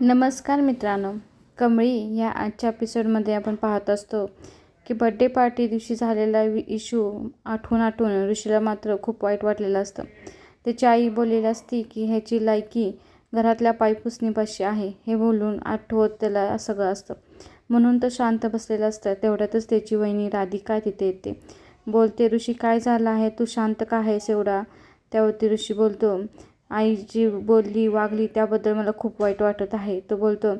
नमस्कार मित्रांनो. कमळी या आजच्या एपिसोडमध्ये आपण पाहत असतो की बड्डे पार्टी दिवशी झालेला वि इशू आठवून आठवून ऋषीला मात्र खूप वाईट वाटलेलं असतं. त्याची आई बोललेली असती की ह्याची लायकी घरातल्या पायपुसणीपाशी आहे हे बोलून आठवत त्याला सगळं असतं. म्हणून तर शांत बसलेलं असतं तेवढ्यातच त्याची वहिनी राधिका तिथे येते. बोलते ऋषी काय झालं आहे? तू शांत का आहेस एवढा? त्यावरती ऋषी बोलतो आई जी बोलली वागली त्याबद्दल मला खूप वाईट वाटत आहे. तो बोलतो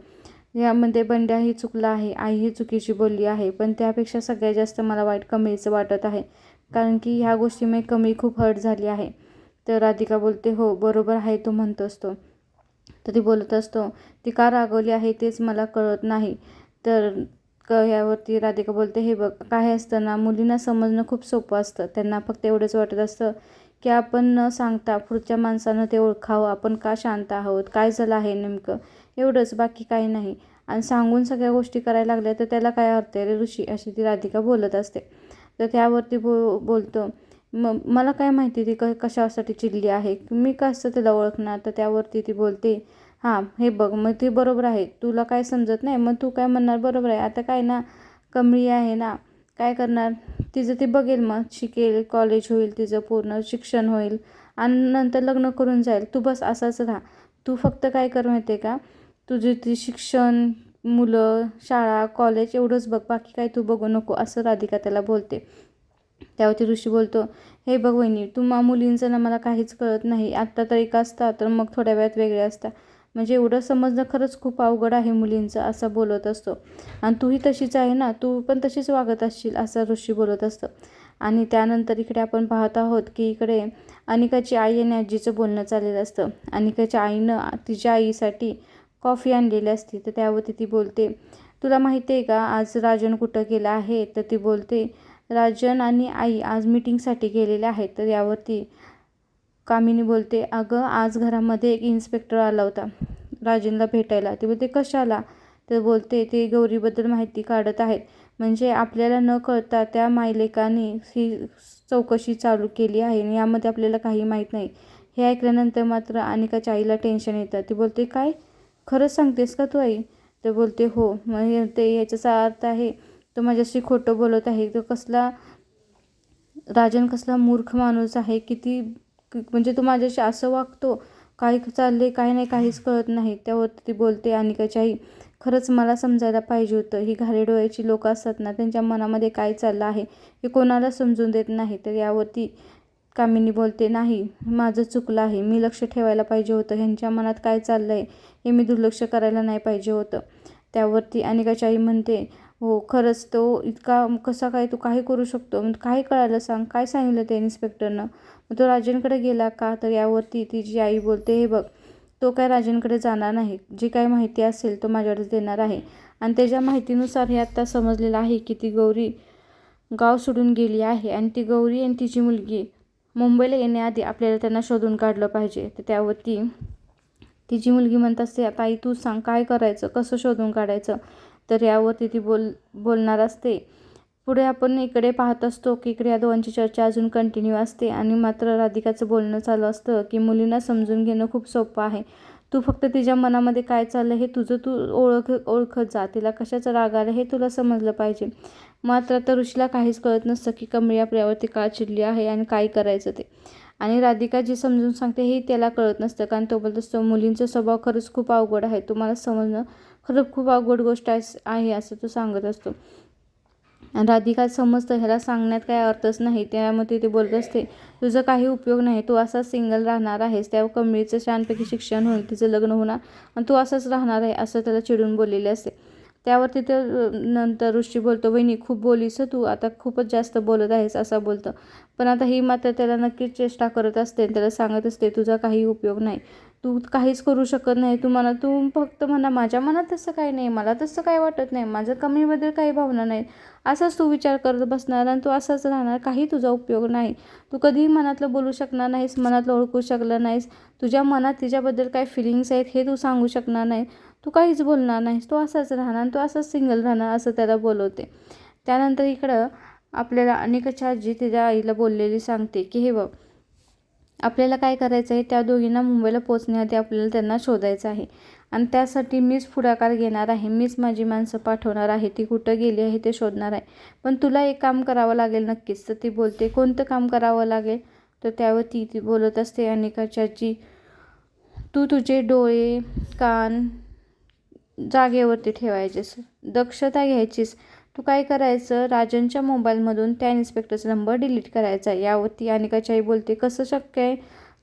यामध्ये बंड्याही चुकला आहे आईही चुकीची बोलली आहे पण त्यापेक्षा सगळ्यात जास्त मला वाईट कमीचं वाटत आहे कारण की ह्या गोष्टीमुळे कमी खूप हर्ट झाली आहे. तर राधिका बोलते हो बरोबर आहे तो म्हणतो असतो. तर ती बोलत असतो ती का रागवली आहे तेच मला कळत नाही. तर क यावरती राधिका बोलते हे बघ काय असतं ना मुलींना समजणं खूप सोपं असतं. त्यांना फक्त एवढंच वाटत असतं की आपण न सांगता पुढच्या माणसानं ते ओळखावं. आपण का शांत आहोत? काय झालं आहे नेमकं? एवढंच. बाकी काही नाही. आणि सांगून सगळ्या गोष्टी करायला लागल्या तर त्याला काय अर्थ आहे रे ऋषी? अशी ती राधिका बोलत असते. तर त्यावरती बो बोलतो म मला काय माहिती ती क कशासाठी चिडली आहे? मी कसं तिला ओळखणार? तर त्यावरती ती बोलते हां हे बघ मग ती बरोबर आहे. तुला काय समजत नाही? मग तू काय म्हणणार बरोबर आहे? आता काय ना कमळी आहे ना काय करणार? तिचं ती बघेल मग. शिकेल कॉलेज होईल तिचं पूर्ण शिक्षण होईल. आणि नंतर लग्न करून जाईल. तू बस असाच राहा. तू फक्त काय कर माहिती आहे का? तुझे ती शिक्षण मुलं शाळा कॉलेज एवढंच बघ. बाकी काय तू बघू नको. असं राधिका त्याला बोलते. त्यावरती ऋषी बोलतो हे बघ वहिनी तुम्हा मुलींचं ना मला काहीच कळत नाही. आत्ता तर एक असता तर मग थोड्या वेळात वेगळे असता म्हणजे एवढं समजणं खरंच खूप अवघड आहे मुलींचं असं बोलत असतो. आणि तूही तशीच आहे ना? तू पण तशीच वागत असशील असं ऋषी बोलत असतं. आणि त्यानंतर इकडे आपण पाहत आहोत की इकडे अनिकाची आई आणि आजीचं बोलणं चाललेलं असतं. अनिकाच्या आईनं तिच्या आईसाठी कॉफी आणलेली असते तर त्यावरती ती बोलते तुला माहिती आहे का आज राजन कुठं गेला आहे? तर ती बोलते राजन आणि आई आज मीटिंगसाठी गेलेले आहेत. तर यावरती कामिनी बोलते अगं आज घरामध्ये एक इन्स्पेक्टर आला होता. राजेंना भेटायला. ते बोलते कशाला? तर बोलते ते गौरीबद्दल माहिती काढत आहेत. म्हणजे आपल्याला न कळता त्या मायलेकाने ही चौकशी चालू केली आहे आणि यामध्ये आपल्याला काही माहीत नाही. हे ऐकल्यानंतर मात्र अनिकाच्या आईला टेन्शन येतं. ती बोलते काय? खरंच सांगतेस का तू आई? तर बोलते हो. मग ते याच्याचा अर्थ आहे तो माझ्याशी खोटं बोलत आहे. तो कसला राजन कसला मूर्ख माणूस आहे किती म्हणजे तो माझ्याशी असं वागतो काय चालले काय नाही काहीच कळत नाही. त्यावरती ती बोलते अनिकाची आई खरंच मला समजायला पाहिजे होतं. ही घारे डोळ्याची लोक असतात ना त्यांच्या मनामध्ये काय चाललं आहे हे कोणाला समजून देत नाही. तर यावरती कामिनी बोलते नाही माझं चुकलं आहे. मी लक्ष ठेवायला पाहिजे होतं. ह्यांच्या मनात काय चाललं आहे हे मी दुर्लक्ष करायला नाही पाहिजे होतं. त्यावरती अनिकाची आई म्हणते हो खरंच तो इतका कसा काय तू काही करू शकतो? मग काय कळायला सांग? काय सांगितलं त्या इन्स्पेक्टरनं मग तो राजनकडे गेला का? तर यावरती तिची आई बोलते हे बघ तो काय राजनकडे जाणार नाही. जी काय माहिती असेल तो माझ्याकडेच देणार आहे. आणि त्याच्या माहितीनुसार हे आत्ता समजलेलं आहे की ती गौरी गाव सोडून गेली आहे. आणि ती गौरी आणि तिची मुलगी मुंबईला येण्याआधी आपल्याला त्यांना शोधून काढलं पाहिजे. तर त्यावरती तिची मुलगी म्हणत असते आता आई तू सांग काय करायचं? कसं शोधून काढायचं? तर यावरती ती बोल बोलणार असते. पुढे आपण इकडे पाहत असतो की इकडे या दोघांची चर्चा अजून कंटिन्यू असते आणि मात्र राधिकाचं बोलणं चालू असतं की मुलींना समजून घेणं खूप सोपं आहे. तू फक्त तिच्या मनामध्ये काय चाललं हे तुझं तू ओळख ओळखत जा. तिला कशाचं राग आलं हे तुला समजलं पाहिजे. मात्र आता ऋषीला काहीच कळत नसतं की कमळी आपल्यावरती का चिडली आहे आणि काय करायचं ते. आणि राधिका जी समजून सांगते हे त्याला कळत नसतं कारण तो बोलत असतो मुलींचा स्वभाव खरंच खूप अवघड आहे. तुम्हाला समजणं खरं खूप अवघड गोष्ट आहे असं तो सांगत असतो. राधिका समजतं ह्याला सांगण्यात काय अर्थच नाही. त्यामध्ये ते बोलत असते तुझं काही उपयोग नाही तू असाच सिंगल राहणार आहेस. त्या कमळीचं छानपैकी शिक्षण होईल तिचं लग्न होणार आणि तू असंच राहणार आहे असं त्याला चिडून बोललेले असते. त्यावर तिथे नंतर ऋषी बोलतो वहिनी खूप बोलीस तू आता खूपच जास्त बोलत आहेस असं बोलतं. पण आता ही मात्र त्याला नक्कीच चेष्टा करत असते त्याला सांगत असते तुझा काही उपयोग नाही. तू काहीच करू शकत नाही तू मला तू फक्त म्हणा माझ्या मनात तसं काही नाही मला तसं काही वाटत नाही माझं कमीबद्दल काही भावना नाही असाच तू विचार करत बसणार आणि तू असाच राहणार काही तुझा उपयोग नाही. तू कधीही मनातलं बोलू शकणार नाहीस मनातलं ओळखू शकलं नाहीस. तुझ्या मनात तिच्याबद्दल काय फिलिंग्स आहेत हे तू सांगू शकणार नाही. तू काहीच बोलणार नाहीस तू असाच राहणार आणि तू असाच सिंगल राहणार असं त्याला बोलवते. त्यानंतर इकडं आपल्याला अनेकच्या आजी तिच्या आईला बोललेली सांगते की हे बघ आपल्याला काय करायचं आहे? त्या दोघींना मुंबईला पोचण्याआधी आपल्याला त्यांना शोधायचं आहे. आणि त्यासाठी मीच पुढाकार घेणार आहे. मीच माझी माणसं पाठवणार आहे. ती कुठं गेली आहे ते शोधणार आहे. पण तुला एक काम करावं लागेल नक्कीच. तर ती बोलते कोणतं काम करावं लागेल? तर त्यावर ती ती बोलत असते अनिकाची आजी तू तुझे डोळे कान जागेवरती ठेवायचेस. दक्षता घ्यायचीस. तू काय करायचं? राजनच्या मोबाईलमधून त्या इन्स्पेक्टरचा नंबर डिलीट करायचा यावरती अनिकाची आई बोलते कसं शक्य आहे?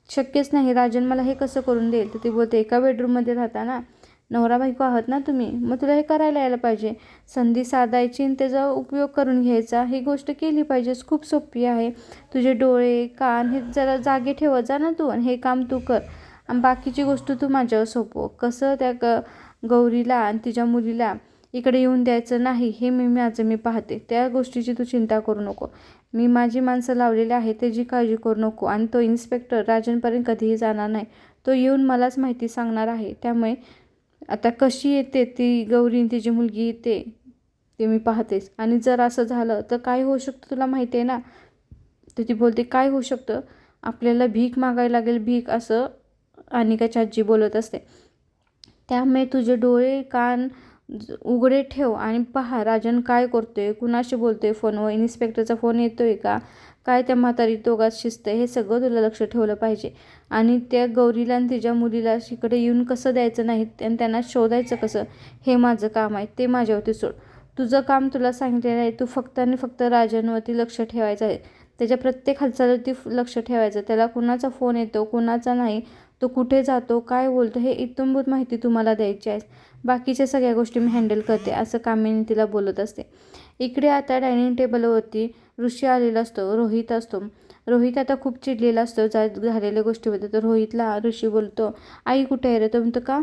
शक्यच नाही. राजन मला हे कसं करून देईल? तर ती बोलते एका बेडरूममध्ये राहता ना? नवरा बायको आहात ना तुम्ही? मग तुला हे करायला यायला पाहिजे. संधी साधायची आणि त्याचा उपयोग करून घ्यायचा. ही गोष्ट केली पाहिजेस खूप सोपी आहे. तुझे डोळे कान हे जरा जागे ठेवत जा ना तू आणि हे काम तू कर. आणि बाकीची गोष्ट तू माझ्यावर सोपव. कसं त्या ग गौरीला आणि तिच्या मुलीला इकडे येऊन द्यायचं नाही हे मी माझं मी पाहते. त्या गोष्टीची तू चिंता करू नको. मी माझी माणसं लावलेली आहे त्याची काळजी करू नको आणि तो इन्स्पेक्टर राजनपर्यंत कधीही जाणार नाही. तो येऊन मलाच माहिती सांगणार आहे. त्यामुळे आता कशी येते ती गौरी तिची मुलगी येते ते मी पाहतेच. आणि जर असं झालं तर काय होऊ शकतं तुला माहिती आहे ना? तर ती बोलते काय होऊ शकतं? आपल्याला भीक मागायला लागेल भीक असं अनिकाची आजी बोलत असते. त्यामुळे तुझे डोळे कान उघडे ठेव आणि पहा राजन काय करतोय कुणाशी बोलतोय फोनवर इन्स्पेक्टरचा फोन येतोय का काय त्या म्हातारी दोघात शिस्त हे सगळं तुला लक्ष ठेवलं पाहिजे. आणि त्या गौरीला आणि तिच्या मुलीला इकडे येऊन कसं द्यायचं नाही आणि त्यांना शोधायचं कसं हे माझं काम आहे ते माझ्यावरती सोड. तुझं काम तुला सांगितलेलं आहे तू फक्त आणि फक्त राजनवरती लक्ष ठेवायचं आहे. त्याच्या प्रत्येक हालचालीवरती लक्ष ठेवायचं. त्याला कुणाचा फोन येतो कुणाचा नाही तो कुठे जातो काय बोलतो हे इत्यंभूत माहिती तुम्हाला द्यायची आहे बाकीच्या सगळ्या गोष्टी मी हँडल करते असं कामिनी तिला बोलत असते. इकडे आता डायनिंग टेबलवरती ऋषी आलेला असतो रोहित असतो. रोहित आता खूप चिडलेला असतो जा झालेल्या गोष्टीबद्दल. तर रोहितला ऋषी बोलतो आई कुठे आहे रे तो म्हणतो का?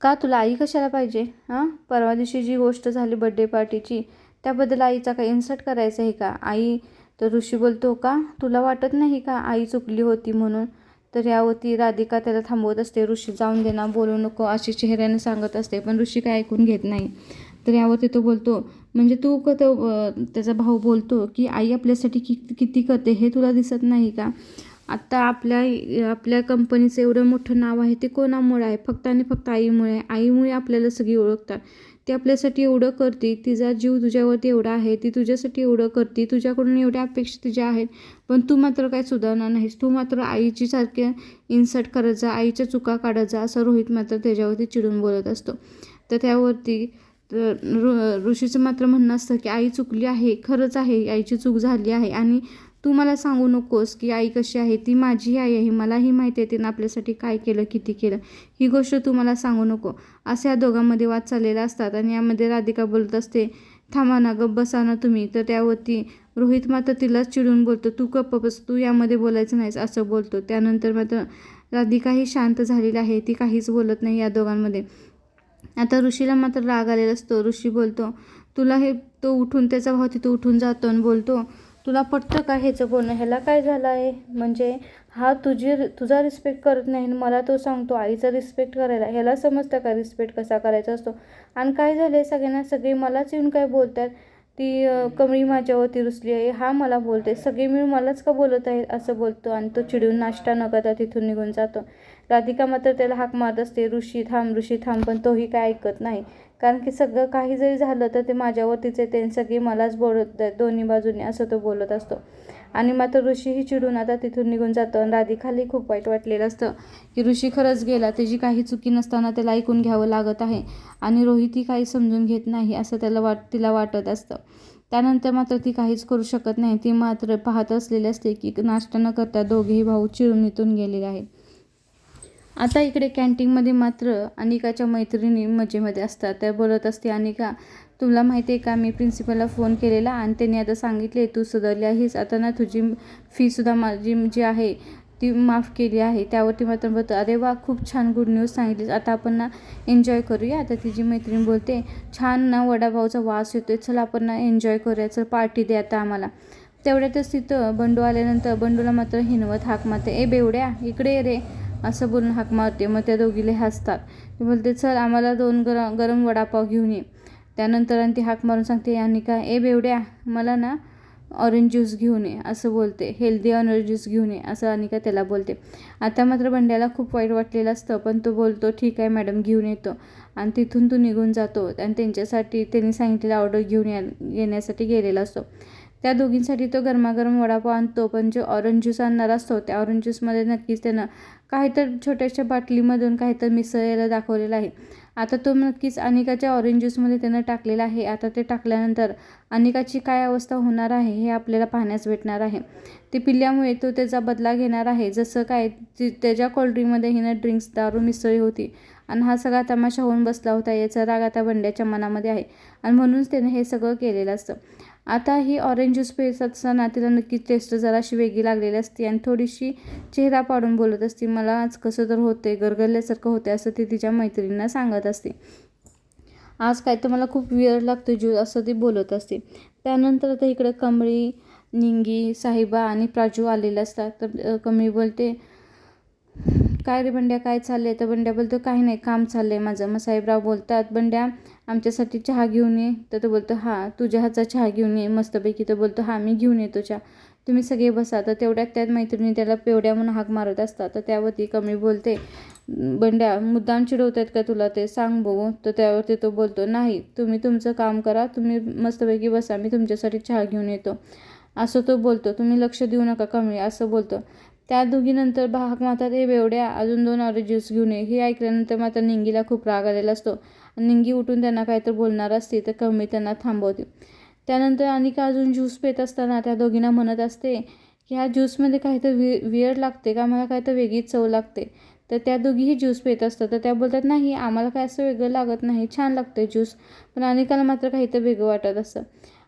का तुला आई कशाला पाहिजे? हां? परवा दिवशी जी गोष्ट झाली बड्डे पार्टीची त्याबद्दल आईचा काही इन्सर्ट करायचा आहे का? आई? तर ऋषी बोलतो का? तुला वाटत नाही का? आई चुकली होती म्हणून तर यावरती राधिका त्याला थांबवत असते. ऋषी जाऊन दे ना बोलू नको अशी चेहऱ्याने सांगत असते. पण ऋषी काय ऐकून घेत नाही. तर यावरती तो बोलतो म्हणजे तू क त्याचा भाऊ बोलतो की आई आपल्यासाठी कि किती करते हे तुला दिसत नाही का? आत्ता आपल्या आपल्या कंपनीचं एवढं मोठं नाव आहे ते कोणामुळे आहे? फक्त आणि फक्त आईमुळे आईमुळे आपल्याला सगळी ओळखतात. ती आपल्यासाठी एवढं करते तिचा जीव तुझ्यावरती एवढा आहे ती तुझ्यासाठी एवढं करते तुझ्याकडून एवढ्या अपेक्षा तुझ्या आहेत पण तू मात्र काय सुधारणार नाहीस तू मात्र आईची सारख्या इन्सर्ट करत जा आईच्या चुका काढत जा असं रोहित मात्र त्याच्यावरती चिडून बोलत असतो. तर त्यावरती तर ऋ ऋषीचं मात्र म्हणणं असतं की आई चुकली आहे खरंच आहे आईची चूक झाली आहे आणि तू मला सांगू नकोस की आई कशी आहे ती माझी आई आहे मलाही माहिती आहे तिनं आपल्यासाठी काय केलं किती केलं. ही गोष्ट तू मला सांगू नको. असे या दोघांमध्ये वाद चाललेले असतात आणि यामध्ये राधिका बोलत असते थांबा ना गप्प बसा ना तुम्ही. तर त्यावरती रोहित मात्र तिलाच चिडून बोलतो तू गप्प बस तू यामध्ये बोलायचं नाहीस असं बोलतो. त्यानंतर मात्र राधिकाही शांत झालेली आहे ती काहीच बोलत नाही या दोघांमध्ये. आता ऋषीला मात्र राग आलेला असतो. ऋषी बोलतो तुला हे तो उठून त्याचा भाव तिथं उठून जातो आणि बोलतो तुला पटतं का ह्याचं बोलणं? ह्याला काय झालं आहे? म्हणजे हा तुझी तुझा रिस्पेक्ट करत नाही आणि मला तो सांगतो आईचा रिस्पेक्ट करायला. ह्याला समजतं का रिस्पेक्ट कसा करायचा असतो? आणि काय झालं आहे सगळ्यांना? सगळे मलाच येऊन काय बोलतात? ती कमळी माझ्यावरती रुसली आहे हा मला बोलते सगळे मिळून मलाच का बोलत आहे असं बोलतो आणि तो चिडून नाश्ता न करता तिथून निघून जातो. राधिका मात्र त्याला हाक मारत असते ऋषी थांब ऋषी थांब पण तोही काय ऐकत नाही. कारण की सगळं काही जरी झालं तर ते माझ्यावरतीच येते सगळी मलाच बोलत दोन्ही बाजूने असं तो बोलत असतो. आणि मात्र ऋषीही चिडून आता तिथून निघून जातो आणि राधिकालाही खूप वाईट वाटलेलं असतं की ऋषी खरंच गेला त्याची काही चुकी नसताना त्याला ऐकून घ्यावं लागत आहे आणि रोहितही काही समजून घेत नाही असं त्याला वाट तिला वाटत असतं. त्यानंतर मात्र ती काहीच करू शकत नाही ती मात्र पाहत असलेली असते की नाश्ता न करता दोघेही भाऊ चिरून इथून गेलेले आहेत. आता इकडे कॅन्टीनमध्ये मात्र अनिकाच्या मैत्रिणी मजेमध्ये असतात. त्या बोलत असते अनिका तुला माहिती आहे का मी प्रिन्सिपलला फोन केलेला आणि त्यांनी आता सांगितले तू सुधारली आहेस. आता ना तुझी फीसुद्धा माझी जी आहे ती माफ केली आहे. त्यावरती मात्र बोलतो अरे वा खूप छान गुड न्यूज सांगितलीस. आता आपण ना एन्जॉय करूया. आता तिची मैत्रीण बोलते छान ना वडापावचा वास येतोय. चल आपण ना एन्जॉय करूया. चल पार्टी दे आता आम्हाला. तेवढ्यातच तिथं बंडू आल्यानंतर बंडूला मात्र हिनवत हाक मारते. ए बेवड्या इकडे रे. असं बोलून हाक मारते. मग त्या दोघीले हसतात. ते बोलते चल आम्हाला दोन गर गरम वडापाव घेऊन ये. त्यानंतर आणि ती हाक मारून सांगते आणि का ए बेवड्या मला ना ऑरेंज ज्यूस घेऊन ये असं बोलते. हेल्दी ऑरेंज ज्यूस घेऊन ये असं अनिका त्याला बोलते. आता मात्र बंड्याला खूप वाईट वाटलेलं असतं पण तो बोलतो ठीक आहे मॅडम घेऊन येतो. आणि तिथून तो निघून जातो आणि त्यांच्यासाठी त्यांनी सांगितलेला ऑर्डर घेऊन या येण्यासाठी गेलेला असतो. त्या दोघींसाठी तो गरमागरम वडापाव आणतो पण जो ऑरेंज ज्यूस आणणार असतो त्या ऑरेंज ज्यूसमध्ये नक्कीच त्यानं काहीतरी छोट्याशा बाटलीमधून काहीतरी मिसळलेलं दाखवलेलं आहे. आता तो नक्कीच अनिकाच्या ऑरेंज ज्यूसमध्ये त्यानं टाकलेला आहे. आता ते टाकल्यानंतर अनिकाची काय अवस्था होणार आहे हे आपल्याला पाहण्यास भेटणार आहे. ते पिल्ल्यामुळे तो त्याचा बदला घेणार आहे. जसं काय त्याच्या कोल्ड्रिंकमध्ये हिनं ड्रिंक्स दारू मिसळली होती आणि हा सगळा तमाशा होऊन बसला होता. याचा राग आता बंड्याच्या मनामध्ये आहे आणि म्हणूनच त्याने हे सगळं केलेलं असतं. आता ही ऑरेंज ज्यूस पेस असताना तिला नक्कीच टेस्ट जराशी वेगळी लागलेली असते आणि थोडीशी चेहरा पाडून बोलत असते मला आज कसं तर होते गरगरल्यासारखं होते असं ती तिच्या मैत्रिणींना सांगत असते. आज काय तर मला खूप विअर लागतो ज्यूस असं ती बोलत असते. त्यानंतर आता इकडे कमळी निंगी साहिबा आणि प्राजू आलेले असतात. तर कमळी बोलते काय रे बंड्या काय चाललंय? तर बंड्या बोलतो काही नाही काम चाललंय माझं. मग साहेबराव बोलतात बंड्या आमच्यासाठी चहा घेऊन ये. तर तो बोलतो हां तुझ्या हातचा चहा घेऊन ये. मस्तपैकी तो बोलतो हां मी घेऊन येतो चहा. तुम्ही सगळे बसा. तर तेवढ्यात त्यात मैत्रिणी त्याला पेवड्या म्हणून हाक मारत असतात. तर त्यावरती कमी बोलते बंड्या मुद्दाम चिडवत आहेत का तुला ते? सांग बघू. तर त्यावरती तो बोलतो नाही तुम्ही तुमचं काम करा. तुम्ही मस्तपैकी बसा. मी तुमच्यासाठी चहा घेऊन येतो. असं तो बोलतो. तुम्ही लक्ष देऊ नका कमी असं बोलतो. त्या दोघीनंतर भाग मातात हे बेवड्या अजून दोन ऑरेंज ज्यूस घेऊन ये. हे ऐकल्यानंतर मात्र निंगीला खूप राग आलेला असतो. निंगी उठून त्यांना काहीतरी बोलणार असते तर कमी त्यांना थांबवते. त्यानंतर अनिका अजून ज्यूस पेत असताना त्या दोघींना म्हणत असते की ह्या ज्यूसमध्ये काहीतरी वि विअर लागते का? मला काहीतरी वेगळीच चव लागते. तर त्या दोघीही ज्यूस पेत असतात. तर त्या बोलतात नाही आम्हाला काय असं वेगळं लागत नाही. छान लागतं ज्यूस पण अनिकाला मात्र काहीतरी वेगळं वाटत असतं.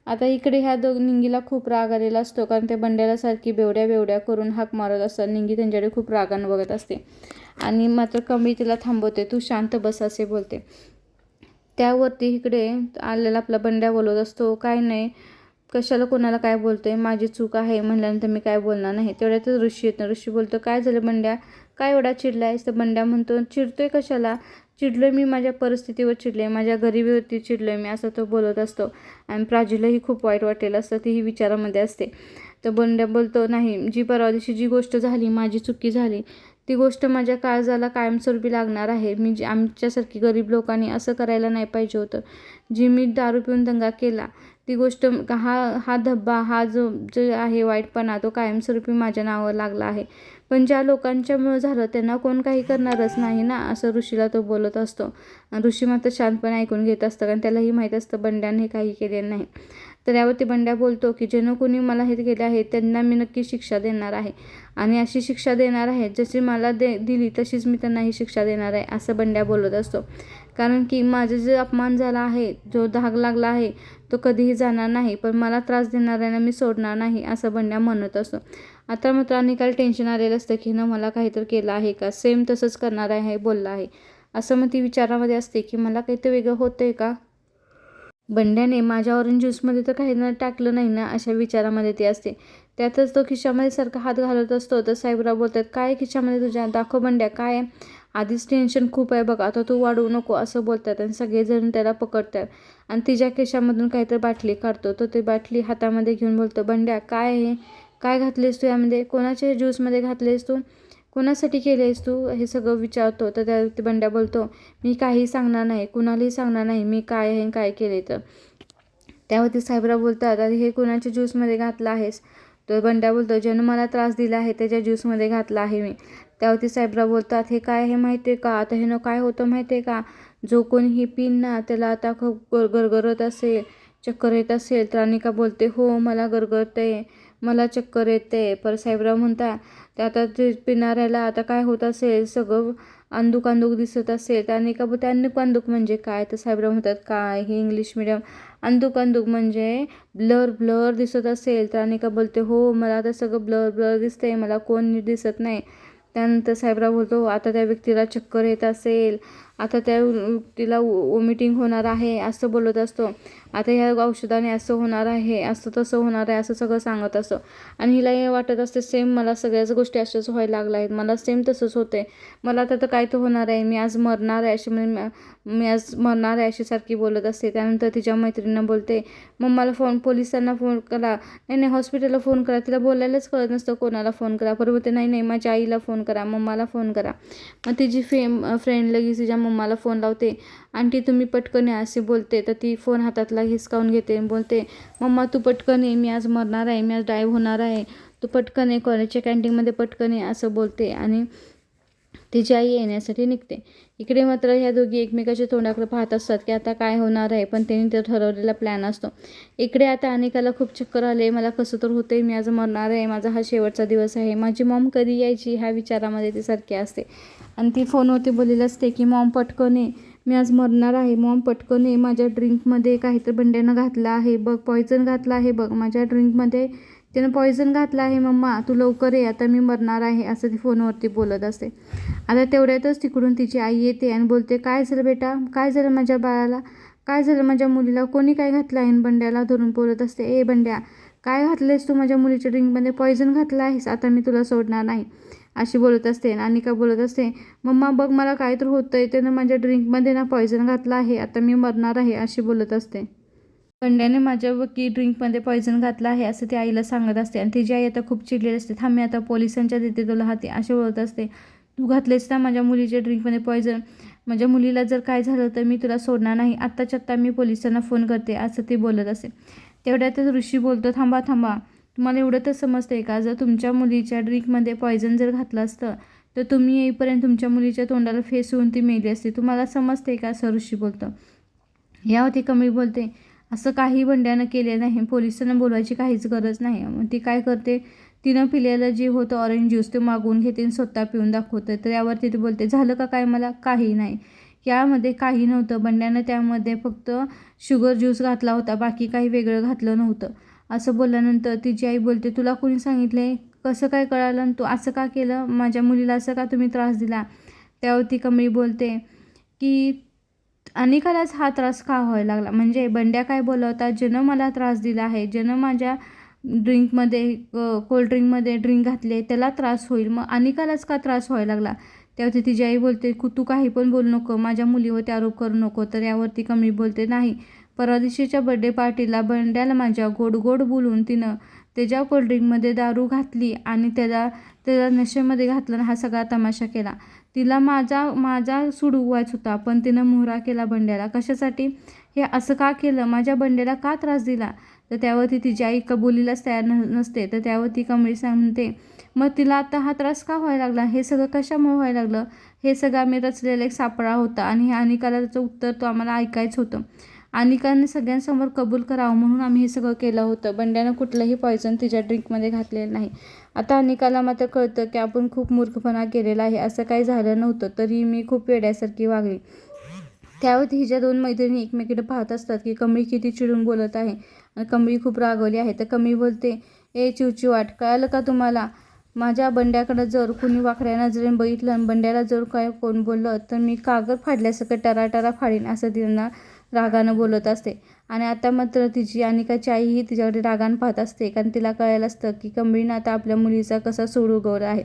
आता इकडे ह्या दोघ निंगीला खूप राग आलेला असतो कारण ते बंड्याला सारखी बेवड्या बेवड्या करून हाक मारत असतात. निंगी त्यांच्याकडे खूप रागानं बघत असते. आणि मात्र कमी तिला थांबवते. तू शांत बस असे बोलते. त्यावरती इकडे आलेला आपला बंड्या बोलत असतो काय नाही कशाला कोणाला काय बोलतोय माझी चूक आहे म्हणल्यानंतर मी काय बोलणार नाही. तेवढ्यातच ऋषी येतो. ऋषी बोलतो काय झालं बंड्या? काय एवढा चिडला आहेस तर बंड्या म्हणतो चिडतोय कशाला? चिडलो मी माझ्या परिस्थितीवर चिडले माझ्या गरिबीवरती चिडलो मी असं तो बोलत असतो. आणि प्राजूलाही खूप वाईट वाटेल असतं तीही विचारामध्ये असते. तर बंड्या बोलतो नाही जी परवा दिवशी जी गोष्ट झाली माझी चुकी झाली ती गोष्ट माझ्या काळजाला कायमस्वरूपी लागणार आहे. मी जी आमच्यासारखी गरीब लोकांनी असं करायला नाही पाहिजे होतं. जी मी दारू पिऊन दंगा केला ती गोष्ट हा हा धब्बा हा जो जो आहे वाईटपणा तो कायमस्वरूपी माझ्या नावावर लागला आहे. पण ज्या लोकांच्यामुळं झालं त्यांना कोण काही करणारच नाही ना असं ऋषीला तो बोलत असतो. ऋषी मात्र शांतपणे ऐकून घेत असतं कारण त्यालाही माहीत असतं बंड्याने काही केलेलं नाही. तर यावरती बंड्या बोलतो की ज्यानं कोणी मला हे केले आहे त्यांना मी नक्की शिक्षा देणार आहे. आणि अशी शिक्षा देणार आहे जशी मला दे दिली तशीच मी त्यांना ही शिक्षा देणार आहे असं बंड्या बोलत असतो. कारण की माझा जो अपमान झाला आहे जो धाग लागला आहे तो कधीही जाणार नाही. पण मला त्रास देणाऱ्यांना मी सोडणार नाही असं बंड्या म्हणत असतो. आता मात्र अनिकाला टेन्शन आलेलं असतं की ना मला काहीतरी केलं आहे का? सेम तसंच करणार आहे बोलला आहे. असं मग ती विचारामध्ये असते की मला काहीतरी वेगळं होतं आहे का? बंड्याने माझ्या ऑरेंज ज्यूसमध्ये तर काही ना टाकलं नाही ना अशा विचारामध्ये ती असते. त्यातच तो खिशामध्ये सारखा हात घालत असतो. तर साहेबराव बोलतात काय खिशामध्ये तुझ्या? दाखव बंड्या काय आधीच टेन्शन खूप आहे बघ आता तू वाढवू नको असं बोलतात आणि सगळेजण त्याला पकडतात. आणि तिच्या खिशामधून काहीतरी बाटली काढतो. तो ती बाटली हातामध्ये घेऊन बोलतो बंड्या काय आहे? काय घातलेस तू यामध्ये? कोणाच्या ज्यूसमध्ये घातलेस तू? कोणासाठी केलेस आहेस तू हे सगळं विचारतो? तर त्या बंड्या बोलतो मी काही सांगणार नाही कुणालाही सांगणार नाही मी काय आहे काय केले तर. त्यावरती साहेबराव बोलतात अरे हे कुणाच्या ज्यूसमध्ये घातलं आहेस? तो बंड्या बोलतो ज्यानं मला त्रास दिला आहे त्याच्या ज्यूसमध्ये घातला आहे मी. त्यावरती साहेबराव बोलतात हे काय हे माहिती आहे का? आता हेनं काय होतं माहिती आहे का? जो कोणी ही पिन ना त्याला आता खूप गरगरत असेल चक्कर येत असेल तर अनिका बोलते हो मला गरगरते मला चक्कर येते पर साहेबराव म्हणता ते आता ते पिणाऱ्याला आता काय होत असेल सगळं अंदूक अंदूक दिसत असेल. तर का बोलते अंदूक अंदूक म्हणजे काय? तर साहेबराव म्हणतात काय? हे इंग्लिश मिडियम अंदूक अंदूक म्हणजे ब्लर ब्लर दिसत असेल. तर अनिका बोलते हो मला आता सगळं ब्लर ब्लर दिसतंय. मला कोण दिसत नाही. त्यानंतर साहेबराव बोलतो आता त्या व्यक्तीला चक्कर येत असेल. आता त्या तिला वॉमिटिंग होणार आहे असं बोलत असतो. आता ह्या औषधाने असं होणार आहे असं तसं होणार आहे असं सगळं सांगत असतो. आणि हिला हे वाटत असते सेम मला सगळ्याच गोष्टी अशाच व्हायला लागल्या आहेत. मला सेम तसंच होते मला आता तर काय तर होणार आहे. मी आज मरणार आहे अशी म्हणजे मी आज मरणार आहे अशी सारखी बोलत असते. त्यानंतर तिच्या मैत्रिणींना बोलते मग मला फोन पोलिसांना फोन करा. नाही नाही हॉस्पिटलला फोन करा. तिला बोलायलाच कळत नसतं कोणाला फोन करा. बरोबर ते नाही नाही माझ्या आईला फोन करा. मम्माला फोन करा. मग तिची फेम फ्रेंड लगेच तिच्या मम्माला फोन लावते. आंटी तुम्ही पटकन या असे बोलते. तर ती फोन हातातला हिसकावून घेते आणि बोलते मम्मा तू पटकन ये मी आज मरणार आहे मी आज डायव्ह होणार आहे. तू पटकन ये कॉलेजच्या कॅन्टीनमध्ये पटकन ये असं बोलते आणि तिची आई येण्यासाठी निघते. इकडे मात्र ह्या दोघी एकमेकाच्या तोंडाकडे पाहत असतात की आता काय होणार आहे पण त्यांनी तो ठरवलेला प्लॅन असतो. इकडे आता अनिकाला खूप चक्कर आले मला कसं तर होते मी आज मरणार आहे माझा हा शेवटचा दिवस आहे. माझी मॉम कधी यायची ह्या विचारामध्ये ती सारखी असते. आणि ती फोनवरती बोललेली असते की मॉम पटकन ये. मी आज मरणार आहे. मॉम पटकन ये. माझ्या ड्रिंकमध्ये काहीतरी बंड्यानं घातलं आहे. बघ पॉयझन घातलं आहे. बघ माझ्या ड्रिंकमध्ये त्यानं पॉयझन घातलं आहे मम्मा. तू लवकर ये. आता मी मरणार आहे. असं ती फोनवरती बोलत असते. आता तेवढ्यातच तिकडून तिची आई येते आणि बोलते काय झालं बेटा? काय झालं माझ्या बाळाला? काय झालं माझ्या मुलीला? कोणी काय घातलं आहे? बंड्याला धरून बोलत असते ए बंड्या काय घातलंयस तू? माझ्या मुलीच्या ड्रिंकमध्ये पॉयझन घातलं आहेस. आता मी तुला सोडणार नाही. अशी बोलत असते. आणि का बोलत असते मम्मा बघ मला काय तर होतं आहे त्यानं माझ्या ड्रिंकमध्ये ना पॉयझन घातलं आहे. आता मी मरणार आहे अशी बोलत असते. कंड्याने माझ्या की ड्रिंकमध्ये पॉयझन घातलं आहे असं ती आईला सांगत असते. आणि तिची आई आता खूप चिडलेली असते. थांब मी आता पोलिसांच्या तिथे तुला हाते असे बोलत असते. तू घातलेस ना माझ्या मुलीच्या ड्रिंकमध्ये पॉयझन माझ्या मुलीला जर काय झालं तर मी तुला सोडणार नाही. आत्ताच्या आत्ता मी पोलिसांना फोन करते असं ती बोलत असते. तेवढ्यातच ऋषी बोलतो थांबा थांबा. तुम्हाला एवढं तर समजतं आहे का? जर तुमच्या मुलीच्या ड्रिंकमध्ये पॉयझन जर घातलं असतं तर तुम्ही येईपर्यंत तुमच्या मुलीच्या तोंडाला फेस होऊन ती मेली असते. तुम्हाला समजते का सरुशी ऋषी बोलतं? यावरती कमी बोलते. असं काही बंड्यानं केले नाही. पोलिसांना बोलवायची काहीच गरज नाही. मग ती काय करते? तिनं पिलेलं जे होतं ऑरेंज ज्यूस ते मागवून घेते आणि स्वतः पिऊन दाखवतं. तर यावरती ती बोलते झालं का काय मला? काही नाही. यामध्ये काही नव्हतं. बंड्यानं त्यामध्ये फक्त शुगर ज्यूस घातला होता. बाकी काही वेगळं घातलं नव्हतं. असं बोलल्यानंतर तिची आई बोलते तुला कोणी सांगितले कसं काय कळालं आणि तू असं का केलं? माझ्या मुलीला असं का तुम्ही त्रास दिला? त्यावरती कमळी बोलते की अनिकालाच हा त्रास का व्हायला लागला? म्हणजे बंड्या काय बोलवतात? ज्यानं मला त्रास दिला आहे ज्यानं माझ्या ड्रिंकमध्ये कोल्ड्रिंकमध्ये ड्रिंक घातले त्याला त्रास होईल. मग अनिकालाच का त्रास व्हायला लागला? त्यावरती तिची आई बोलते कु तू काही पण बोलू नको माझ्या मुलीवरती आरोप करू नको. तर यावरती कमी बोलते नाही परवा दिवशीच्या बड्डे पार्टीला बंड्याला माझ्या गोड गोड बोलून तिनं त्याच्या कोल्ड्रिंकमध्ये दारू घातली आणि त्याला त्याला नशेमध्ये घातलं आणि हा सगळा तमाशा केला. तिला माझा माझा सूड उगवायच होता पण तिनं मोहरा केला बंड्याला. कशासाठी? हे असं का केलं? माझ्या बंड्याला का त्रास दिला? तर त्यावरती तिची आई कबुलीलाच तयार न नसते. तर त्यावरती कमळी सांगते मग तिला आता हा त्रास का व्हायला लागला? हे सगळं कशामुळे व्हायला लागलं? हे सगळं आम्ही रचलेला एक सापळा होता आणि हे अनिकाला त्याचं उत्तर तो आम्हाला ऐकायचं होतं. अनिकाने सगळ्यांसमोर कबूल करावं म्हणून आम्ही हे सगळं केलं होतं. बंड्यानं कुठलंही पॉयझन तिच्या ड्रिंकमध्ये घातलेलं नाही. आता अनिकाला मात्र कळतं की आपण खूप मूर्खपणा केलेला आहे. असं काही झालं नव्हतं तरी मी खूप वेड्यासारखी वागली. त्यावेळी हिच्या दोन मैत्रिणी एकमेकीकडे पाहत असतात की कमळी किती चिडून बोलत आहे. कमळी खूप रागवली आहे. तर कमी बोलते ए चिवचिवाट कळालं का तुम्हाला? माझ्या बंड्याकडं जर कुणी वाकड्या नजरेने बघितलं बंड्याला जर काय कोण बोललं तर मी कागद फाडल्यासारखं टराटरा फाडीन असं त्यांना रागानं बोलत असते. आणि आता मात्र तिची अनिकाची आईही तिच्याकडे रागानं पाहत असते. कारण तिला कळायला असतं की कंबळीनं आता आपल्या मुलीचा कसा सूड उगवला आहे.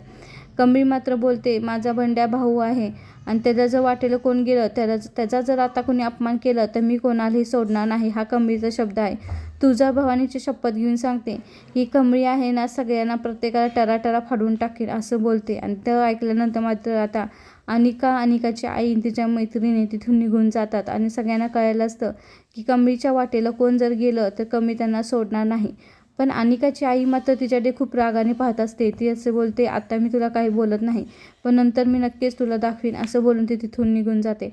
कंबळी मात्र बोलते माझा भंड्या भाऊ आहे. आणि त्याला जर वाटेलं कोण गेलं त्याला त्याचा जर आता कोणी अपमान केलं तर मी कोणालाही सोडणार नाही. हा कंबळीचा शब्द आहे. तुझा भवानीची शपथ घेऊन सांगते. ही कंबळी आहे ना सगळ्यांना प्रत्येकाला टराटरा फाडून टाकेल असं बोलते. आणि ते ऐकल्यानंतर मात्र आता अनिका अनिकाची आई तिच्या मैत्रिणी तिथून निघून जातात आणि सगळ्यांना कळायला असतं की कमळीच्या वाटेला कोण जर गेलं तर कमी त्यांना सोडणार नाही. पण अनिकाची आई मात्र तिच्याकडे खूप रागाने पाहत असते. ती असे बोलते आता मी तुला काही बोलत नाही पण नंतर मी नक्कीच तुला दाखवीन असं बोलून ती तिथून निघून जाते.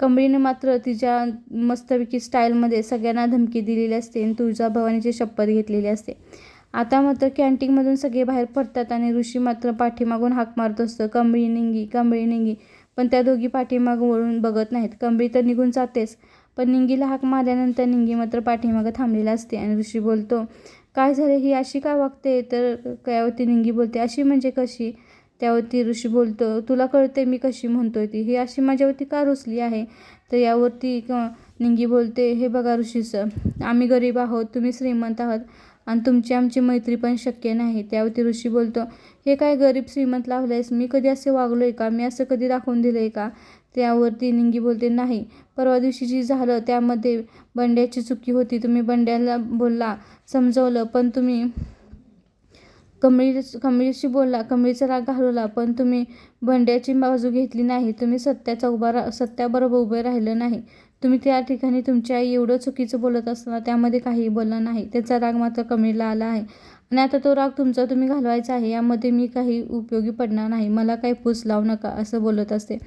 कमळीने मात्र तिच्या मस्तपैकी स्टाईलमध्ये सगळ्यांना धमकी दिलेली असते आणि तुळजा भवानीची शपथ घेतलेली असते. आता मात्र कॅन्टीनमधून सगळे बाहेर पडतात आणि ऋषी मात्र पाठीमागून हाक मारत असतं. कंबळी निंगी कंबळी निंगी. पण त्या दोघी पाठीमागं वळून बघत नाहीत. कंबळी तर निघून जातेच. पण निंगीला हाक मारल्यानंतर निंगी मात्र पाठीमागं थांबलेला असते आणि ऋषी बोलतो काय झालं? ही अशी का वागते? तर त्यावरती निंगी बोलते अशी म्हणजे कशी? त्यावरती ऋषी बोलतो तुला कळते मी कशी म्हणतोय ती. ही अशी माझ्यावरती का रुसली आहे? तर यावरती निंगी बोलते हे बघा ऋषीचं आम्ही गरीब आहोत. तुम्ही श्रीमंत आहात. आणि तुमची आमची मैत्री पण शक्य नाही. त्यावरती ऋषी बोलतो हे काय गरीब श्रीमंत लावलं आहेस मी कधी असे वागलो आहे का? मी असं कधी दाखवून दिलं आहे का? त्यावरती निंगी बोलते नाही. परवा दिवशी जी झालं त्यामध्ये बंड्याची चुकी होती. तुम्ही बंड्याला बोलला समजवलं पण तुम्ही कमळी कमळीशी बोलला कमळीचा राग घालवला पण तुम्ही बंड्याची बाजू घेतली नाही. तुम्ही सत्याचा उभा रा सत्याबरोबर उभे राहिलं नाही. तुम्ही त्या ठिकाणी तुमच्या आई एवढं चुकीचं बोलत असताना त्यामध्ये काहीही बोललं नाही. त्याचा राग मात्र कमीला आला आहे. आणि आता तो राग तुमचा तुम्ही घालवायचा आहे यामध्ये मी काही उपयोगी पडणार नाही. मला काही पूस लावू नका असं बोलत असते.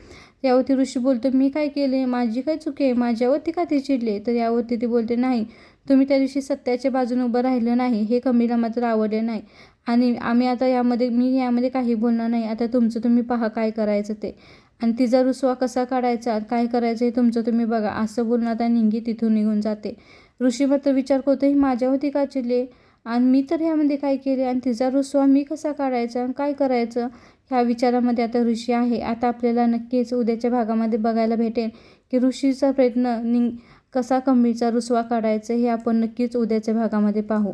यावरती ऋषी बोलतो मी काय केले? माझी काय चुकी आहे? माझ्यावरती का ते चिडले? तर यावरती ती बोलते नाही तुम्ही त्या दिवशी सत्याच्या बाजूने उभं राहिलं नाही. हे कमीला मात्र आवडले नाही. आणि आम्ही आता यामध्ये मी यामध्ये काही बोलणार नाही. आता तुमचं तुम्ही पहा काय करायचं ते. आणि तिचा रुसवा कसा काढायचा काय करायचं हे तुमचं तुम्ही बघा. असं बोलून आता निंगी तिथून निघून जाते. ऋषी मात्र विचार करतो ही माझ्यावरती का चिले आणि मी तर ह्यामध्ये काय केले? आणि तिचा रुसवा मी कसा काढायचा आणि काय करायचं? ह्या विचारामध्ये आता ऋषी आहे. आता आपल्याला नक्कीच उद्याच्या भागामध्ये बघायला भेटेल की ऋषीचा प्रयत्न निंग कसा कमीचा रुसवा काढायचा हे आपण नक्कीच उद्याच्या भागामध्ये पाहू.